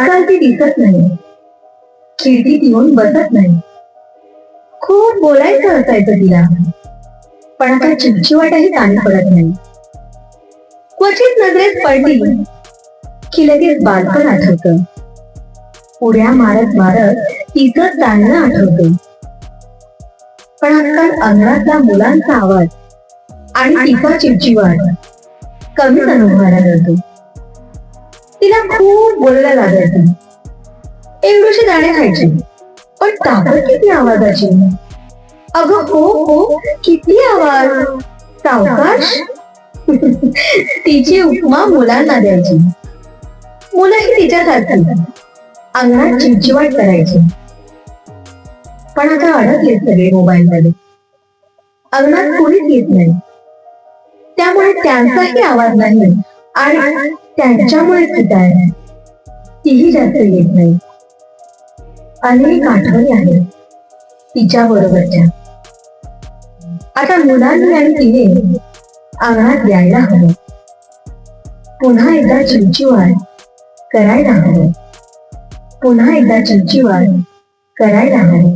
आजकाल ती दिसत नाही. खिडकीत येऊन बसत नाही. खूप बोलायचं असायचं तिला. पण आता चिवचिवाटही ताण पडत नाही. क्वचित नजरेत पडली की लगेच बालपण आठवतं. उड्या मारत मारत तिचं चालणं आठवत. पण आजकाल अंगणातला मुलांचा आवाज आणि तिचा चिवचिवाट कमीच अनुभवायला मिळतो. तिला खूप बोलायला लागायचं. एवढीशी दाणे खायची पण ताकद किती आवाजाची. अगं हो हो किती आवाज. सावकाश. तिची उपमा मुलांना द्यायची. मुलंही तिच्यासारखी. अंगणात चिवचिवाट करायची. पण आता अडकले सगळे मोबाईल मध्ये अंगणात कोणीच येत नाही. त्यामुळे त्यांचाही आवाज नाही. आणि त्यांच्यामुळे काय तीही जास्त येत नाही. अनेक आठवणी आहेत तिच्या बरोबरच्या. आता मुलांनी आणि तिने अंगणात द्यायला हवं. पुन्हा एकदा चिंचीवाड करायला हवं. पुन्हा एकदा चिंचीवाड करायला हवं.